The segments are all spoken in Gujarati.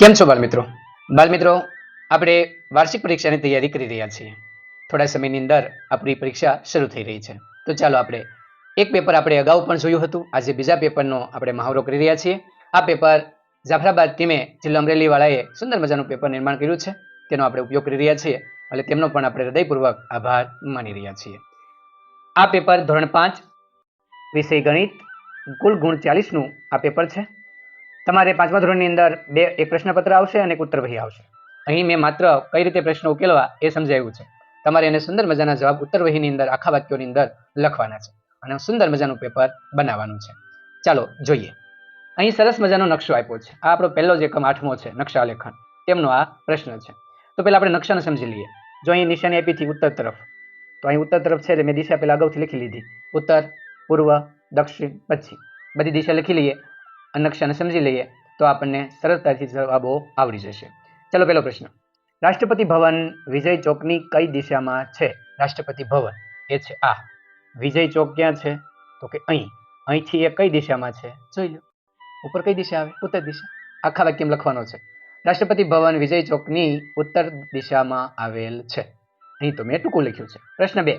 કેમ છો બાળમિત્રો બાળમિત્રો આપણે વાર્ષિક પરીક્ષાની તૈયારી કરી રહ્યા છીએ. થોડા સમયની અંદર આપણી પરીક્ષા શરૂ થઈ રહી છે. તો ચાલો આપણે એક પેપર આપણે અગાઉ પણ જોયું હતું. આજે બીજા પેપરનો આપણે મહાવરો કરી રહ્યા છીએ. આ પેપર જાફરાબાદ ટીમે જિલ્લા અમરેલીવાળાએ સુંદર મજાનું પેપર નિર્માણ કર્યું છે. તેનો આપણે ઉપયોગ કરી રહ્યા છીએ એટલે તેમનો પણ આપણે હૃદયપૂર્વક આભાર માની રહ્યા છીએ. આ પેપર ધોરણ પાંચ વિષય ગણિત કુલ ગુણ ચાલીસનું આ પેપર છે. તમારે પાંચમા ધોરણની અંદર બે, એક પ્રશ્નપત્ર આવશે અને એક ઉત્તર વહી આવશે. અહીં મેં માત્ર કઈ રીતે પ્રશ્નો ઉકેલવા એ સમજાવ્યું છે. તમારે એને સુંદર મજાના જવાબ ઉત્તર વહીની અંદર, આખા વાક્યોની અંદર લખવાના છે અને સુંદર મજાનું પેપર બનાવવાનું છે. ચાલો, જોઈએ. અહીં સરસ મજાનો નકશો આપ્યો છે. આ આપણો પહેલો જ એકમ આઠમો છે નકશા લેખન તેમનો આ પ્રશ્ન છે. તો પહેલા આપણે નકશાને સમજી લઈએ. જો અહીં નિશાની આપી હતી ઉત્તર તરફ, તો અહીં ઉત્તર તરફ છે એટલે મેં દિશા પહેલાં અગાઉથી લખી લીધી. ઉત્તર, પૂર્વ, દક્ષિણ, પશ્ચિમ. બધી દિશા લખી લઈએ. અને નકશાને સમજી લઈએ તો આપણને સરળતાથી જવાબો આવડી જશે. ચલો પહેલો પ્રશ્ન. રાષ્ટ્રપતિ ભવન વિજય ચોકની કઈ દિશામાં છે? રાષ્ટ્રપતિ ભવન એ છે આ. વિજય ચોક ક્યાં છે? તો કે અહીં. અહીંથી એ કઈ દિશામાં છે? જોઈ લો. ઉપર કઈ દિશા આવે? ઉત્તર દિશા. આખા વાક્યમાં લખવાનો છે. રાષ્ટ્રપતિ ભવન વિજય ચોકની ઉત્તર દિશામાં આવેલ છે. અહીં તો મેં ટૂંકું લખ્યું છે. પ્રશ્ન બે.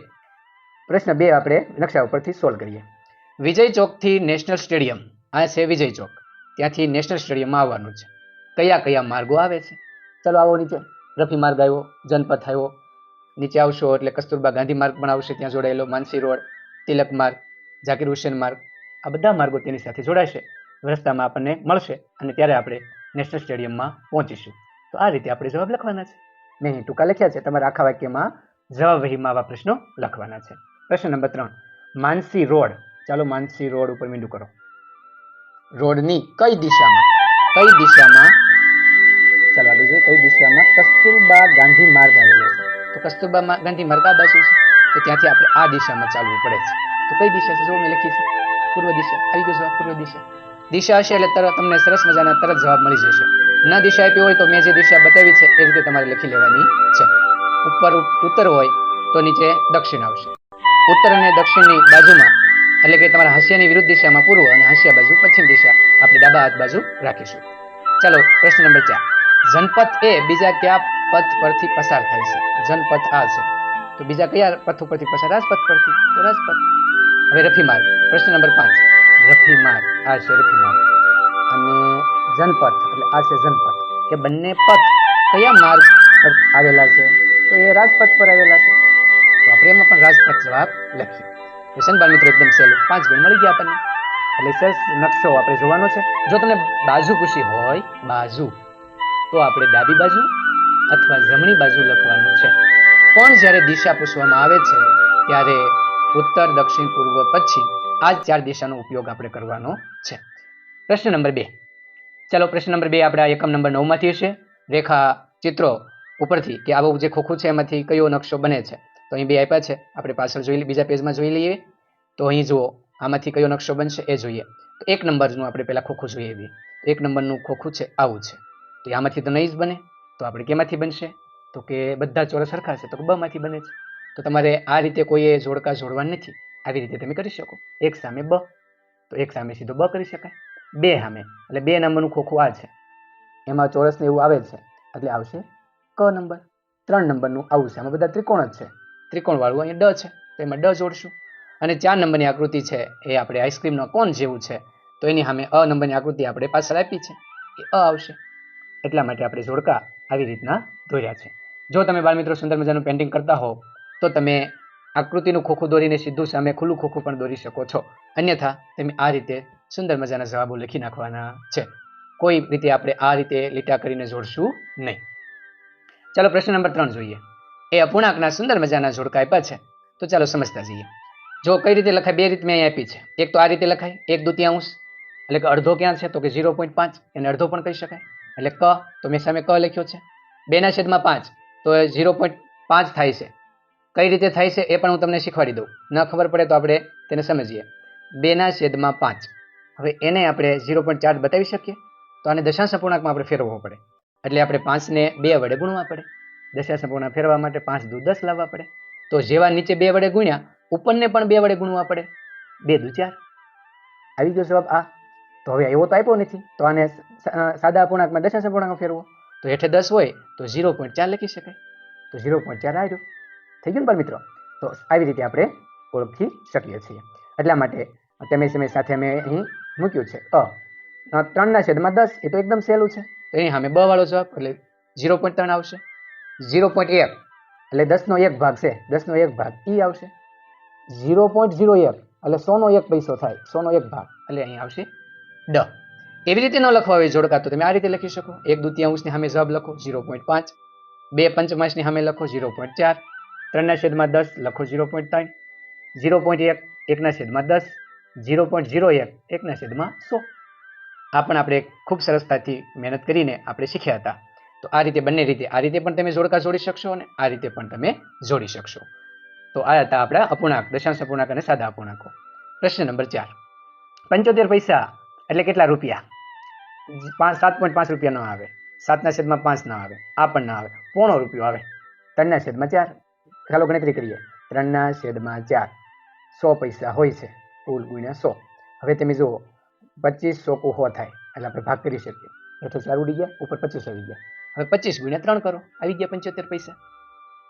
પ્રશ્ન બે આપણે નકશા ઉપરથી સોલ્વ કરીએ. વિજય ચોકથી નેશનલ સ્ટેડિયમ આ છે વિજય ચોક. ત્યાંથી નેશનલ સ્ટેડિયમમાં આવવાનું છે. કયા કયા માર્ગો આવે છે? ચલો આવો નીચે. રફી માર્ગ આવ્યો, જનપથ આવ્યો. નીચે આવશો એટલે કસ્તુરબા ગાંધી માર્ગ પણ આવશે, ત્યાં જોડાયેલો માનસી રોડ, તિલક માર્ગ ઝાકીર હુસેન માર્ગ. આ બધા માર્ગો તેની સાથે જોડાશે. રસ્તામાં આપણને મળશે અને ત્યારે આપણે નેશનલ સ્ટેડિયમમાં પહોંચીશું. તો આ રીતે આપણે જવાબ લખવાના છે. મેં અહીં ટૂંકા લખ્યા છે. તમારે આખા વાક્યમાં જવાબ વહીમાં આવા પ્રશ્નો લખવાના છે. પ્રશ્ન નંબર ત્રણ. માનસી રોડ. ચાલો માનસી રોડ ઉપર મીંડું કરો. રોડની કઈ દિશામાં? કઈ દિશામાં? ચાલો આગળ જોઈએ. કઈ દિશામાં? કસ્તુરબા ગાંધી માર્ગ આવેલો છે. તો કસ્તુરબા ગાંધી માર્ગ આ બાજુ છે. તો ત્યાંથી આપણે આ દિશામાં ચાલવું પડે છે. તો કઈ દિશા છે? જો મેં લખી છે. પૂર્વ દિશા. આવી ગયો જવાબ, પૂર્વ દિશા. દિશા હશે એટલે તરત તમને સરસ મજાના તરત જવાબ મળી જશે. ન દિશા આપી હોય તો મેં જે દિશા બતાવી છે, એ રીતે તમારે લખી લેવાની છે. ઉપર ઉત્તર હોય તો નીચે દક્ષિણ આવશે. ઉત્તર અને દક્ષિણની બાજુમાં એટલે કે તમારા હાસ્યની વિરુદ્ધ દિશામાં પૂર્વ અને હાસ્ય બાજુ પશ્ચિમ દિશા. આપણે ડાબા હાથ બાજુ રાખીશું. ચાલો, પ્રશ્ન નંબર ચાર. જનપથ એ બીજા કયા પથ પરથી પસાર થાય છે? જનપથ આ છે. તો બીજા કયા પથ ઉપરથી પસાર? રાજપથ પરથી. તો રાજપથ. હવે રફી માર્ગ પ્રશ્ન નંબર પાંચ. રફી માર્ગ આ છે રફી માર્ગ અને જનપથ, એટલે આ છે જનપથ. કે બંને પથ કયા માર્ગ પર આવેલા છે? તો એ રાજપથ પર આવેલા છે. તો આપણે એમાં પણ રાજપથ જવાબ લખીએ. ક્વેશ્ચન બાર મિત્રો એકદમ સહેલું. પાંચ ગુણ મળી ગયા આપણને. એટલે સરસ નકશો આપણે જોવાનો છે. જો તમને બાજુ પૂછી હોય, બાજુ, તો આપણે ડાબી બાજુ અથવા જમણી બાજુ લખવાનું છે. પણ જ્યારે દિશા પૂછવામાં આવે છે, ત્યારે ઉત્તર, દક્ષિણ, પૂર્વ, પશ્ચિમ, આ ચાર દિશાનો ઉપયોગ આપણે કરવાનો છે. પ્રશ્ન નંબર બે. ચાલો પ્રશ્ન નંબર બે આપણા એકમ નંબર નવમાંથી હશે. રેખા ચિત્રો ઉપરથી, કે આવું જે ખોખું છે એમાંથી કયો નકશો બને છે? તો અહીં બે આપ્યા છે. આપણે પાછળ જોઈ બીજા પેજમાં જોઈ લઈએ. તો અહીં જુઓ, આમાંથી કયો નકશો બનશે એ જોઈએ. તો એક નંબરનું આપણે પહેલાં ખોખું જોઈએ એવી એક નંબરનું ખોખું છે આવું છે. તો આમાંથી તો નહીં જ બને. તો આપણે કેમાંથી બનશે? તો કે બધા ચોરસ સરખા છે તો બમાંથી બને છે. તો તમારે આ રીતે કોઈએ જોડકા જોડવા નથી. આવી રીતે તમે કરી શકો. એક સામે બ. તો એક સામે સીધો બ કરી શકાય. બે સામે. એટલે બે નંબરનું ખોખું આ છે. એમાં ચોરસને એવું આવે છે. એટલે આવશે ક નંબર. ત્રણ નંબરનું આવું છે. આમાં બધા ત્રિકોણ જ છે. ત્રિકોણ વાળું અહીંયા ડ છે. તો એમાં ડ જોડશું. અને ચાર નંબરની આકૃતિ છે, એ આપણે આઈસ્ક્રીમનો કોણ જેવું છે, તો એની સામે અ નંબરની આકૃતિ આપણે પાછળ આપી છે. એ અ આવશે. એટલા માટે આપણે જોડકા આવી રીતના દોર્યા છે. જો તમે બાળમિત્રો સુંદર મજાનું પેઇન્ટિંગ કરતા હો તો તમે આકૃતિનું ખોખું દોરીને સીધું સામે ખુલ્લું ખોખું પણ દોરી શકો છો. અન્યથા, તમે આ રીતે સુંદર મજાના જવાબો લખી નાખવાના છે. કોઈ રીતે આપણે આ રીતે લીટા કરીને જોડશું નહીં. ચાલો પ્રશ્ન નંબર ત્રણ જોઈએ. એ અપૂર્ણાંકના સુંદર મજાના જોડકા આપ્યા છે. તો ચાલો સમજતા જઈએ. જો કઈ રીતે લખાય? બે રીત મેં અહીં આપી છે. એક તો આ રીતે લખાય, એક દુતિયાંશ એટલે કે અડધો ક્યાં છે? તો કે ઝીરો પોઈન્ટ પાંચ. એને અડધો પણ કહી શકાય. એટલે ક, તો મેં સામે ક લખ્યો છે. બેના છેદમાં પાંચ. તો એ ઝીરો પોઈન્ટ પાંચ થાય છે. કઈ રીતે થાય છે? એ પણ હું તમને શીખવાડી દઉં. ન ખબર પડે તો આપણે તેને સમજીએ. બેના છેદમાં પાંચ. હવે એને આપણે ઝીરો પોઈન્ટ ચાર બતાવી શકીએ? તો આને દશાંશ અપૂર્ણાંકમાં આપણે ફેરવવો પડે. એટલે આપણે પાંચને બે વડે ગુણવા પડે. દશાંશ સંપૂર્ણ ફેરવા માટે પાંચ દુ દસ લાવવા પડે. તો જેવા નીચે બે વડે ગુણ્યા ઉપરને પણ બે વડે ગુણવા પડે. બે દુ ચાર. આવી ગયો જવાબ આ. તો હવે એવો તો આપ્યો નથી. તો આને સાદા અપૂર્ણાંકમાં દશા અપૂર્ણાંકમાં ફેરવો. તો હેઠે દસ હોય તો ઝીરો પોઈન્ટ ચાર લખી શકાય. તો ઝીરો પોઈન્ટ ચાર આવ્યો. થઈ ગયું ને પણ મિત્રો? તો આવી રીતે આપણે ઓળખી શકીએ છીએ. એટલા માટે તમે સમય સાથે અમે અહીં મૂક્યું છે. અ અ, ત્રણના છેદમાં દસ એ તો એકદમ સહેલું છે. તો એની સામે બ વાળો જવાબ એટલે ઝીરો પોઈન્ટ ત્રણ આવશે. ઝીરો પોઈન્ટ એક. એટલે દસનો એક ભાગ છે, દસનો એક ભાગ. ઈ આવશે. ઝીરો પોઈન્ટ ઝીરો એક, એટલે સોનો એક પૈસો થાય, સોનો એક ભાગ. એટલે અહીં આવશે ડ. એવી રીતે ન લખવા હોય જોડકા, તો તમે આ રીતે લખી શકો. એક દુત્યાંશની સામે જવાબ લખો, ઝીરો પોઈન્ટ પાંચ. બે પંચમાંશની સામે લખો, ઝીરો પોઈન્ટ ચાર. ત્રણના છેદમાં દસ, લખો ઝીરો પોઈન્ટ ત્રણ. ઝીરો પોઈન્ટ એક, એકના છેદમાં દસ. ઝીરો પોઈન્ટ ઝીરો એક, એકના છેદમાં સો. આ પણ આપણે ખૂબ સરસતાથી મહેનત કરીને આપણે શીખ્યા હતા. તો આ રીતે બંને રીતે, આ રીતે પણ તમે જોડકા જોડી શકશો અને આ રીતે પણ તમે જોડી શકશો. તો આ હતા આપણા અપૂર્ણાંક, દશાંશ અપૂર્ણાંક અને સાદા અપૂર્ણાંકો. પ્રશ્ન નંબર ચાર. પંચોતેર પૈસા એટલે કેટલા રૂપિયા? પાંચ સાત પોઈન્ટ પાંચ રૂપિયા ન આવે. સાતના છેદમાં પાંચ ના આવે. આ પણ ના આવે. પોણો રૂપિયો આવે. ત્રણના છેદમાં ચાર. ચાલો ગણતરી કરીએ. ત્રણના છેદમાં ચાર. સો પૈસા હોય છે. કુલ ગુણ્યા સો. હવે તમે જુઓ, પચીસ સો કુ થાય. એટલે આપણે ભાગ કરી શકીએ. હેઠળ ચાર ઉડી ગયા, ઉપર પચીસ આવી ગયા. હવે પચીસ ગુણ્યા ત્રણ કરો. આવી ગયા પંચોતેર પૈસા.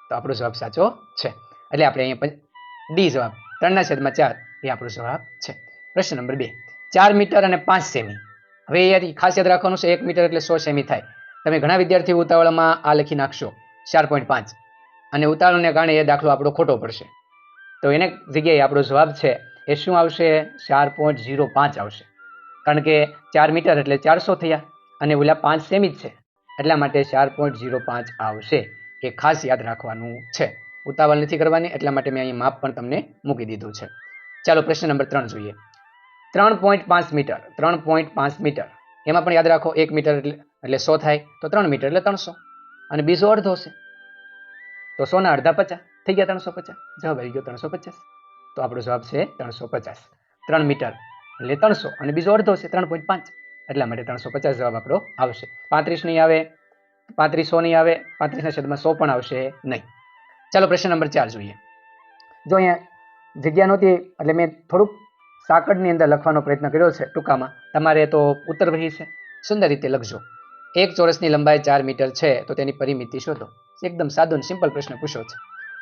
તો આપણો જવાબ સાચો છે. એટલે આપણે અહીંયા ડી જવાબ. ત્રણના છેદમાં ચાર. એ આપણો જવાબ છે. પ્રશ્ન નંબર બે. ચાર મીટર અને પાંચ સેમી. હવે યાર ખાસ યાદ રાખવાનું છે. એક મીટર એટલે સો સેમી થાય. તમે ઘણા વિદ્યાર્થીઓ ઉતાવળમાં આ લખી નાખશો. ચાર પોઈન્ટ પાંચ. અને ઉતાવળને કારણે એ દાખલો આપણો ખોટો પડશે. તો એને જગ્યાએ આપણો જવાબ છે. એ શું આવશે? ચાર પોઈન્ટ ઝીરો પાંચ આવશે. કારણ કે ચાર મીટર એટલે ચારસો થયા. અને ઓલા પાંચ સેમી જ છે. એટલા માટે ચાર પોઈન્ટ ઝીરો પાંચ આવશે એ ખાસ યાદ રાખવાનું છે. ઉતાવળ નથી કરવાની, એટલા માટે મેં અહીં માપ પણ તમને મૂકી દીધું છે. ચાલો પ્રશ્ન નંબર ત્રણ જોઈએ. ત્રણ પોઈન્ટ પાંચ મીટર, ત્રણ પોઈન્ટ પાંચ મીટર, એમાં પણ યાદ રાખો એક મીટર એટલે એટલે સો થાય, તો ત્રણ મીટર એટલે ત્રણસો. અને બીજો અડધો છે તો સોના અડધા પચાસ, થઈ ગયા ત્રણસો પચાસ, જવાબ આવી ગયો ત્રણસો પચાસ. તો આપણો જવાબ છે ત્રણસો પચાસ. ત્રણ મીટર એટલે ત્રણસો, અને બીજો અડધો છે ત્રણ પોઈન્ટ પાંચ. એટલા માટે ત્રણસો પચાસ જવાબ આપણો આવશે. પાંત્રીસ નહીં આવે, પાંત્રીસો નહીં આવે, પાંત્રીસના છેદમાં સો પણ આવશે નહીં. ચાલો પ્રશ્ન નંબર ચાર જોઈએ. જો અહીંયા જગ્યા નહોતી, એટલે મેં થોડુંક સાંકળની અંદર લખવાનો પ્રયત્ન કર્યો છે ટૂંકામાં. તમારે તો ઉત્તર વહી છે. સુંદર રીતે લખજો. એક ચોરસની લંબાઈ ચાર મીટર છે, તો તેની પરિમિતિ શોધો. એકદમ સાદો અને સિમ્પલ પ્રશ્ન પૂછો છે.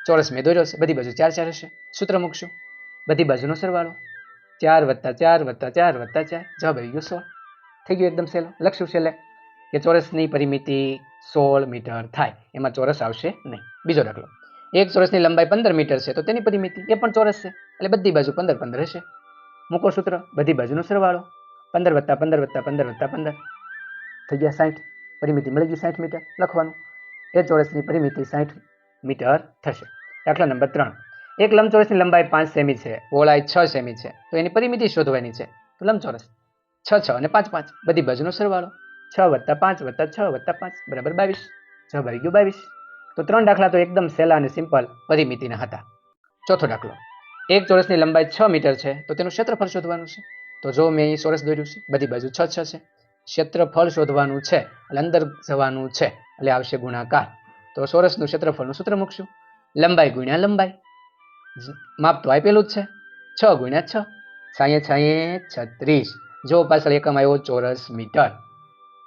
ચોરસ મેં દોર્યો છે, બધી બાજુ ચાર ચાર હશે. સૂત્ર મૂકશું. બધી બાજુનો સરવાળો. ચાર વત્તા ચાર વત્તા ચાર વત્તા ચાર. જવાબ આવી ગયો સોળ થઈ ગયું એકદમ સહેલો લખશું છેલ્લે કે ચોરસની પરિમિતિ સોળ મીટર થાય. એમાં ચોરસ આવશે નહીં. બીજો દાખલો. એક ચોરસની લંબાઈ પંદર મીટર છે, તો તેની પરિમિતિ એ પણ ચોરસ છે. એટલે બધી બાજુ પંદર પંદર હશે. મૂકો સૂત્ર, બધી બાજુનો સરવાળો. પંદર વત્તા પંદર વત્તા પંદર વત્તા પંદર. થઈ ગયા સાઠ પરિમિતિ મળી ગઈ સાઠ મીટર. લખવાનું. એ ચોરસની પરિમિતિ સાઠ મીટર થશે. દાખલા નંબર ત્રણ. એક લંબચોરસની લંબાઈ પાંચ સેમી છે, પહોળાઈ છ સેમી છે, તો એની પરિમિતિ શોધવાની છે. તો લંબચોરસ. છ છ અને પાંચ પાંચ. બધી બાજુનો સરવાળો. છ વત્તા પાંચ વત્તા છ વત્તા પાંચ બરાબર બાવીસ. છ ભાઈ ગયો બાવીસ. તો ત્રણ દાખલા તો એકદમ સહેલા અને સિમ્પલ પરિમિતિના હતા. ચોથો દાખલો. એક ચોરસની લંબાઈ છ મીટર છે, તો તેનું ક્ષેત્રફળ શોધવાનું છે. તો જો મેં અહીં ચોરસ દોર્યું છે, બધી બાજુ છ છ છે. ક્ષેત્રફળ શોધવાનું છે, એટલે અંદર જવાનું છે, એટલે આવશે ગુણાકાર. તો ચોરસનું ક્ષેત્રફળનું સૂત્ર મૂકશું. લંબાઈ ગુણ્યા લંબાઈ. માપ તો આપેલું જ છે. છ ગુણ્યા છ. છાંયે છાંયે છત્રીસ. જો પાછળ એકમ આવ્યો ચોરસ મીટર.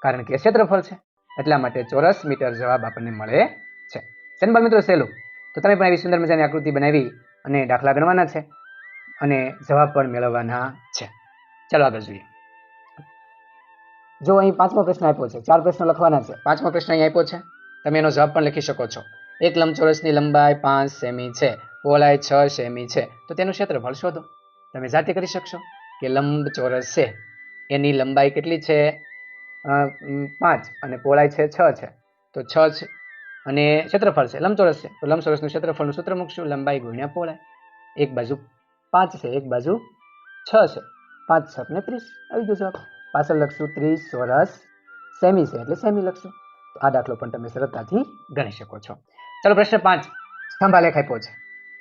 કારણ કે ક્ષેત્રફળ છે, એટલા માટે ચોરસ મીટર જવાબ આપણને મળે છે. સેનબાલ મિત્રો સહેલું? તો તમે પણ આવી સુંદર મજાની આકૃતિ બનાવી અને દાખલા ગણવાના છે અને જવાબ પણ મેળવવાના છે. ચાલો આગળ જોઈએ. જો અહીં પાંચમો પ્રશ્ન આપ્યો છે, ચાર પ્રશ્નો લખવાના છે. પાંચમો પ્રશ્ન અહીં આપ્યો છે. તમે એનો જવાબ પણ લખી શકો છો. એક લંબચોરસની લંબાઈ પાંચ સેમી છે, પહોળાઈ છ સેમી છે. તો તેનું ક્ષેત્રફળ શોધો. તમે જાતે કરી શકશો. કે લંબચોરસ છે. એની લંબાઈ કેટલી છે? પાંચ અને પહોળાઈ છે છ છે. તો છ છે અને ક્ષેત્રફળ છે. લંબચોરસ છે. તો લંબચોરસનું ક્ષેત્રફળનું સૂત્ર મૂકશું. લંબાઈ ગુણ્યા પહોળાઈ. એક બાજુ પાંચ છે. એક બાજુ છ છે. પાંચ, છ ને ત્રીસ. આવી ગયું જવાબ પાછળ લખશું ત્રીસ ચોરસ સેમી છે. એટલે સેમી લખશું. તો આ દાખલો પણ તમે સરળતાથી ગણી શકો છો. ચાલો, પ્રશ્ન પાંચ. સ્તંભાલેખ આપ્યો છે.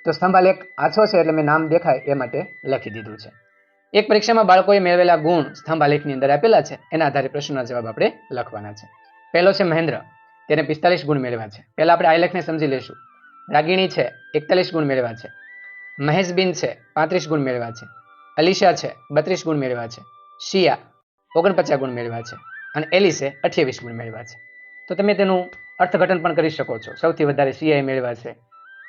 તો સ્તંભાલેખ આછો છે એટલે મેં નામ દેખાય એ માટે લખી દીધું છે. એક પરીક્ષામાં બાળકોએ મેળવેલા ગુણ સ્તંભાલેખની અંદર આપેલા છે. એના આધારે પ્રશ્નોના જવાબ આપણે લખવાના છે. પહેલો છે મહેન્દ્ર. તેને પિસ્તાલીસ ગુણ મેળવ્યા છે. પહેલા આપણે આલેખને સમજી લેશું રાગીણી છે, એકતાલીસ ગુણ મેળવ્યા છે. મહેશબીન છે, પાંત્રીસ ગુણ મેળવ્યા છે. અલીશા છે, બત્રીસ ગુણ મેળવ્યા છે. શિયા, ઓગણપચાસ ગુણ મેળવ્યા છે. અને એલિસે અઠ્યાવીસ ગુણ મેળવ્યા છે. તો તમે તેનું અર્થઘટન પણ કરી શકો છો. સૌથી વધારે સીઆઈ મેળવ્યા છે.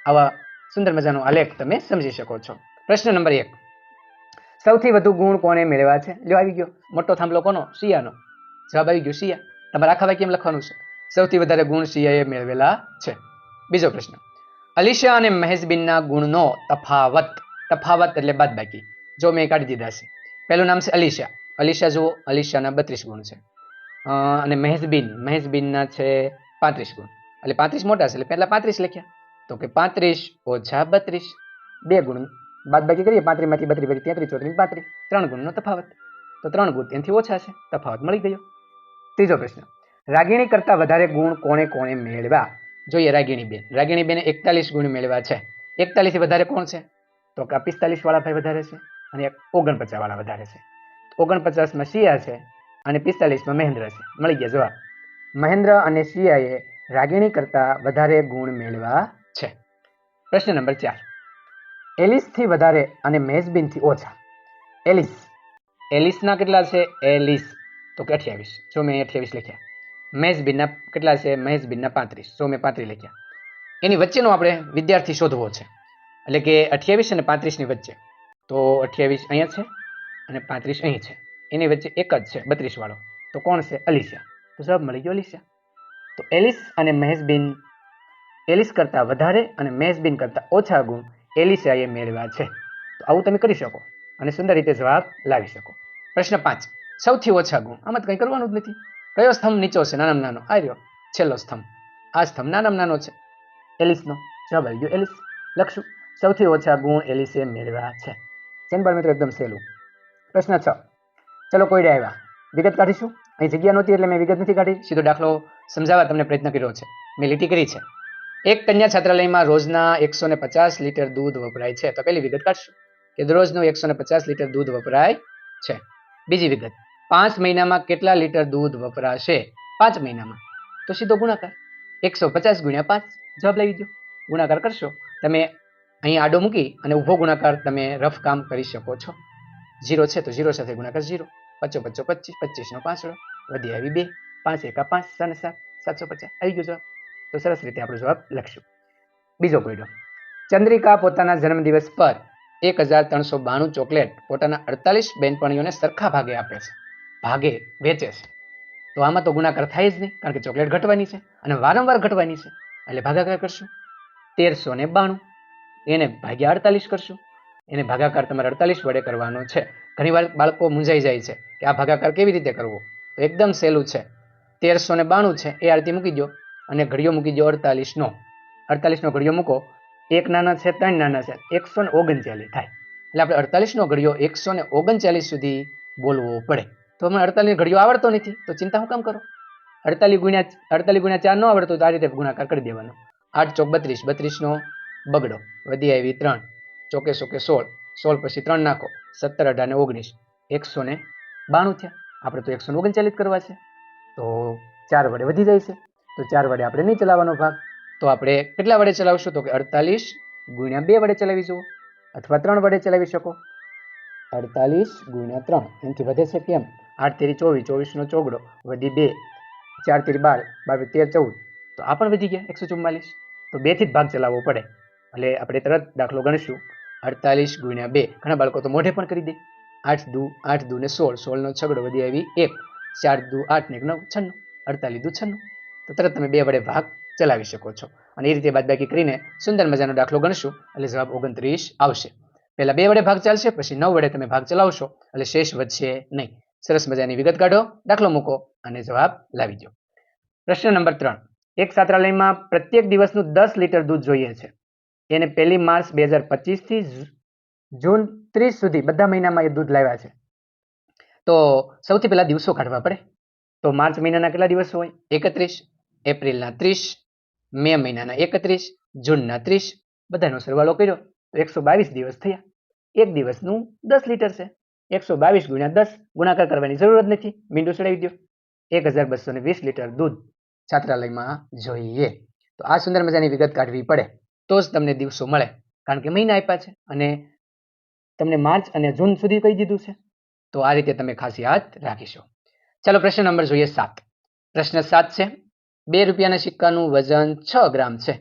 આવા સુંદર મજાનો આલેખ તમે સમજી શકો છો. પ્રશ્ન નંબર એક. સૌથી વધુ ગુણ કોને મેળવ્યા છે? લ્યો આવી ગયો. મોટો થાંભલો કોનો? શિયાનો. જવાબ આવી ગયો. શિયા. તમારે આખા વાક્યમાં લખવાનું છે. સૌથી વધારે ગુણ શિયાએ મેળવેલા છે. બીજો પ્રશ્ન. અલિશા અને મહેશબિનના ગુણનો તફાવત તફાવત એટલે બાદ બાકી જો મેં કાઢી દીધા છે. પહેલું નામ છે અલિશા. અલિશા જુઓ, અલિશાના બત્રીસ ગુણ છે. અને મહેશબિન મહેશબિનના છે પાંત્રીસ ગુણ. એટલે પાંત્રીસ મોટા છે. એટલે પહેલાં પાંત્રીસ લખ્યા. તો કે પાંત્રીસ ઓછા બત્રીસ. બે ગુણ. બાદબાકી કરીએ, પાંત્રીમાંથી બત્રી પછી તેત્રીસ, ચોત્રીસ, પાંત્રીસ. ત્રણ ગુણનો તફાવત. તો ત્રણ ગુણ ત્યાંથી ઓછા છે, તફાવત મળી ગયો. ત્રીજો પ્રશ્ન. રાગીણી કરતાં વધારે ગુણ કોણે કોણે મેળવ્યા? જોઈએ રાગીણી બેન. રાગીણી બેને એકતાલીસ ગુણ મેળવ્યા છે. એકતાલીસ વધારે કોણ છે? તો કે પિસ્તાલીસ વાળા ભાઈ વધારે છે અને ઓગણપચાસ વાળા વધારે છે. ઓગણપચાસમાં શિયા છે અને પિસ્તાલીસમાં મહેન્દ્ર છે. મળી ગયા જવાબ. મહેન્દ્ર અને શિયાએ રાગીણી કરતા વધારે ગુણ મેળવ્યા છે. પ્રશ્ન નંબર ચાર. એલિસથી વધારે અને મેઝબિનથી ઓછા. એલિસ. એલિસના કેટલા છે? એલિસ. તો કે અઠ્યાવીસ. જો મેં અઠ્યાવીસ લખ્યા. મહેશબિનના કેટલા છે? મહેશબિનના પાંત્રીસ. જો મેં પાંત્રીસ લખ્યા. એની વચ્ચેનો આપણે વિદ્યાર્થી શોધવો છે. એટલે કે અઠ્યાવીસ અને પાંત્રીસની વચ્ચે. તો અઠ્યાવીસ અહીંયા છે અને પાંત્રીસ અહીં છે. એની વચ્ચે એક જ છે બત્રીસ વાળો તો કોણ છે? અલિશા. તો જવાબ મળી ગયો અલિશા. તો એલિસ અને મહેશબિન એલિસ કરતાં વધારે અને મહેશબિન કરતાં ઓછા ગુણ એલિશાએ મેળવ્યા છે. તો આવું તમે કરી શકો અને સુંદર રીતે જવાબ લાવી શકો. પ્રશ્ન પાંચ. સૌથી ઓછા ગુણ. આમાં કંઈ કરવાનું જ નથી. કયો સ્તંભ નીચો છે? નાનામાં નાનો. આવ્યો છેલ્લો સ્તંભ. આ સ્તંભ નાનામાં નાનો છે. એલિસનો જવાબ આવી ગયો. એલિસ, લખશું. સૌથી ઓછા ગુણ એલિસે મેળવ્યા છે. ચેનબાર મિત્રો? એકદમ સહેલું. પ્રશ્ન છ. ચલો કોઈડે આવ્યા. વિગત કાઢીશું. અહીં જગ્યા નહોતી એટલે મેં વિગત નથી કાઢી. સીધો દાખલો સમજાવવા તમને પ્રયત્ન કર્યો છે. મેં લીટી કરી છે. એક કન્યા છાત્રાલયમાં રોજના એકસો ને પચાસ લીટર દૂધ વપરાય છે. તો પહેલી વિગત કાઢશું કે દરરોજનું એકસો ને પચાસ લીટર દૂધ વપરાય છે. બીજી વિગત. પાંચ મહિનામાં કેટલા લીટર દૂધ વપરાશે? પાંચ મહિનામાં. તો સીધો ગુણાકાર. એકસો પચાસ ગુણ્યા પાંચ. જવાબ લઈ દો ગુણાકાર કરશો. તમે અહીં આડો મૂકી અને ઊભો ગુણાકાર તમે રફ કામ કરી શકો છો. જીરો છે તો જીરો સાથે ગુણાકાર ઝીરો. પચો પચો પચીસ, પચીસનો પાંચડો વધી આવી બે. પાંચ એકા પાંચ સાને સાત. સાતસો પચાસ. આવી ગયો જવાબ. તો સરસ રીતે આપણો જવાબ લખશું. બીજો કોયડો ચંદ્રિકા પોતાના જન્મદિવસ પર એક હજાર ત્રણસો બાણું ચોકલેટ પોતાના અડતાલીસ બેનપણીઓને સરખા ભાગે આપે છે. ભાગે, વેચે છે. તો આમાં તો ગુણાકાર થાય જ નહીં, કારણ કે ચોકલેટ ઘટવાની છે અને વારંવાર ઘટવાની છે. એટલે ભાગાકાર કરશું. તેરસો ને બાણું. એને ભાગ્યા અડતાલીસ કરશું. એને ભાગાકાર તમારે અડતાલીસ વડે કરવાનો છે. ઘણીવાર બાળકો મૂંઝાઈ જાય છે કે આ ભાગાકાર કેવી રીતે કરવો? તો એકદમ સહેલું છે. તેરસો ને બાણું છે. એ આરતી મૂકી દો અને ઘડીઓ મૂકી દો અડતાલીસનો. અડતાલીસનો ઘડીઓ મૂકો. એક નાના છે, ત્રણ નાના છે. એકસો ને ઓગણચાલીસ થાય. એટલે આપણે અડતાલીસનો ઘડીઓ એકસો ને ઓગણચાલીસ સુધી બોલવો પડે. તો હમણાં અડતાલીસ ઘડીઓ આવડતો નથી. તો ચિંતા હું કામ કરો? અડતાલીસ ગુણ્યા અડતાલીસ ગુણ્યા ચાર ન આવડતો તો આ રીતે ગુણાકાર કરી દેવાનો. આઠ ચોક બત્રીસ. બત્રીસનો બગડો. વધી આવી ત્રણ. ચોકે ચોકે સોળ. સોળ પછી ત્રણ નાખો. સત્તર, અઢાર ને ઓગણીસ. એકસો ને બાણું થયા. આપણે તો એકસો ઓગણચાલીસ કરવા છે. તો ચાર વડે વધી જાય છે. તો ચાર વડે આપણે નહીં ચલાવવાનો ભાગ. તો આપણે કેટલા વડે ચલાવશું? તો કે અડતાલીસ ગુણ્યા બે વડે ચલાવીશું અથવા ત્રણ વડે ચલાવી શકો. અડતાલીસ ગુણ્યા ત્રણ, એનાથી વધે છે કેમ? આઠ તેરી ચોવીસ, ચોવીસનો ચોગડો, વધી બે, ચાર તેરી બાર બાર તેર ચૌદ. તો આ પણ વધી ગયા, એકસો ચુમ્માલીસ. તો બેથી જ ભાગ ચલાવવો પડે. એટલે આપણે તરત દાખલો ગણીશું. અડતાલીસ ગુણ્યા બે, ઘણા બાળકો તો મોઢે પણ કરી દે. આઠ દુ આઠ દુ ને સોળ, સોળનો છગડો વધી આવી એક, ચાર દુ, આઠ ને એક નવ, છન્નું, અડતાલીસ દુ, છન્નું. તો તરત તમે બે વડે ભાગ ચલાવી શકો છો. અને એ રીતે બાદબાકી કરીને સુંદર મજાનો દાખલો ગણશું. એટલે જવાબ ઓગણત્રીસ આવશે. પહેલા બે વડે ભાગ ચાલશે, પછી નવ વડે તમે ભાગ ચલાવશો. એટલે શેષ વધશે નહીં. સરસ મજાની વિગત કાઢો, દાખલો મૂકો અને જવાબ લાવી દો. પ્રશ્ન નંબર ત્રણ. એક છાત્રાલયમાં પ્રત્યેક દિવસનું દસ લીટર દૂધ જોઈએ છે. એને પહેલી માર્ચ બે હજાર પચીસથી જૂન ત્રીસ સુધી બધા મહિનામાં એ દૂધ લાવ્યા છે. તો સૌથી પહેલા દિવસો કાઢવા પડે. તો માર્ચ મહિનાના કેટલા દિવસો હોય? એકત્રીસ. એપ્રિલના ત્રીસ, મે મહિનાના એકત્રીસ, જૂનના ત્રીસ, બધાનો સરવાળો કર્યો તો એકસો બાવીસ દિવસ થયા. એક દિવસનું દસ લીટર છે. એકસો બાવીસ ગુણ્યા દસ, ગુણાકાર કરવાની જરૂર જ નથી. મીંડું ચડાવી દો એક હજાર બસો ને વીસ લીટર દૂધ છાત્રાલયમાં જોઈએ. તો આ સુંદર મજાની વિગત કાઢવી પડે. તો જ તમને દિવસો મળે. કારણ કે મહિના આપ્યા છે અને તમને માર્ચ અને જૂન સુધી કહી દીધું છે. તો આ રીતે તમે ખાસ યાદ રાખીશો. ચાલો પ્રશ્ન નંબર જોઈએ સાત. પ્રશ્ન સાત છે. બે રૂપિયાના સિક્કાનું વજન છ ગ્રામ છે.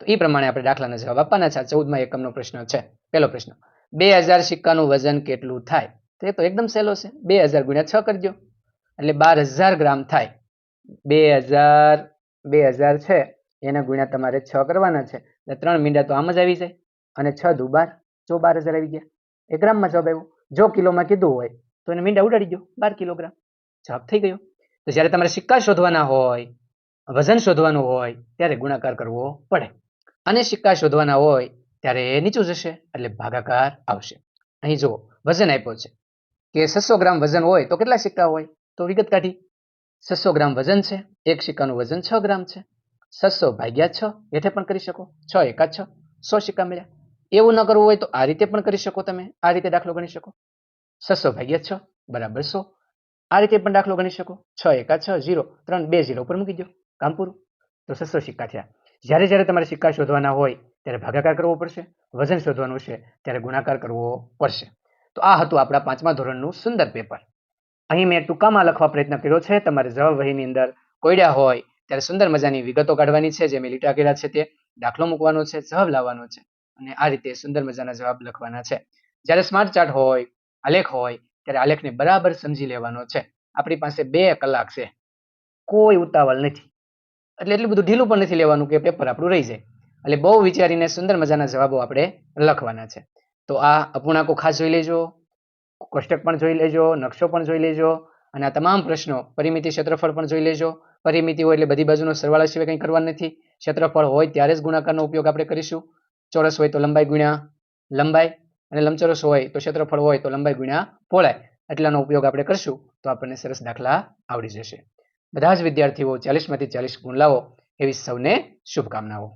તો એ પ્રમાણે આપણે દાખલાના જવાબ આપવાના છે. ચૌદમાં એકમનો પ્રશ્ન છે. પહેલો પ્રશ્ન. બે હજાર સિક્કાનું વજન કેટલું થાય? તો એ તો એકદમ સહેલો છે. બે હજાર ગુણ્યા છ કરજો. એટલે બાર હજાર ગ્રામ થાય. બે હજાર બે હજાર છે. એના ગુણ્યા તમારે છ કરવાના છે. એટલે ત્રણ મીંડા તો આમ જ આવી જાય. અને છ દુ બાર જો બાર હજાર આવી ગયા. એ ગ્રામમાં જવાબ આવ્યો. જો કિલોમાં કીધું હોય, તો એને મીંડા ઉડાડી દો બાર કિલોગ્રામ. જવાબ થઈ ગયો. તો જ્યારે તમારે સિક્કા શોધવાના હોય વજન શોધવાનું હોય ત્યારે ગુણાકાર કરવો પડે. અને સિક્કા શોધવાના હોય ત્યારે નીચું જશે એટલે ભાગાકાર આવશે. અહીં જુઓ, વજન આપ્યો છે. કે છસો ગ્રામ વજન હોય તો કેટલા સિક્કા હોય? તો વિગત કાઢી. છસો ગ્રામ વજન છે, એક સિક્કાનું વજન છ ગ્રામ છે. છસો ભાગ્યા છ હેઠે પણ કરી શકો. છ એકા છ, સો સિક્કા મળ્યા. એવું ન કરવું હોય તો આ રીતે પણ કરી શકો તમે. આ રીતે દાખલો ગણી શકો. છસો ભાગ્યા છ, બરાબર સો. આ રીતે પણ દાખલો ગણી શકો. છ એકા છ, ઝીરો, ત્રણ, બે, ઝીરો ઉપર મૂકી દો કામ તો છસો સિક્કા થયા. જ્યારે જ્યારે તમારે સિક્કા શોધવાના હોય, ત્યારે ભાગાકાર કરવો પડશે, વજન શોધવાનું છે, ત્યારે ગુણાકાર કરવો પડશે. તો આ હતું આપણા પાંચમા ધોરણનું સુંદર પેપર. અહીં મેં ટૂંકામાં લખવા પ્રયત્ન કર્યો છે, તમારે જવાબ વહીની અંદર કોયડા હોય, ત્યારે સુંદર મજાની વિગતો કાઢવાની છે, જે મેં લીટા કર્યા છે તે દાખલો મૂકવાનો છે, જવાબ લાવવાનો છે, અને આ રીતે સુંદર મજાના જવાબ લખવાના છે. જ્યારે સ્માર્ટ ચાર્ટ હોય, આલેખ હોય, ત્યારે આલેખને બરાબર સમજી લેવાનો છે. આપણી પાસે બે કલાક છે. કોઈ ઉતાવળ નથી. એટલે એટલું બધું ઢીલું પણ નથી લેવાનું કે પેપર આપણું રહી જાય. એટલે બહુ વિચારીને સુંદર મજાના જવાબો આપણે લખવાના છે. તો આ અપૂર્ણાંકો ખાસ જોઈ લેજો, કોષ્ટક પણ જોઈ લેજો, નકશો પણ જોઈ લેજો, અને આ તમામ પ્રશ્નો પરિમિતિ ક્ષેત્રફળ પણ જોઈ લેજો. પરિમિતિ હોય એટલે બધી બાજુનો સરવાળા સિવાય કંઈ કરવાનું નથી. ક્ષેત્રફળ હોય ત્યારે જ ગુણાકારનો ઉપયોગ આપણે કરીશું. ચોરસ હોય તો લંબાઈ ગુણ્યા લંબાઈ, અને લંબચોરસ હોય તો ક્ષેત્રફળ હોય તો લંબાઈ ગુણ્યા પહોળાઈ. એટલાનો ઉપયોગ આપણે કરશું તો આપણને સરસ દાખલા આવડી જશે. બધા જ વિદ્યાર્થીઓ ચાલીસમાંથી ચાલીસ ગુણ લાવો એવી સૌને શુભકામનાઓ.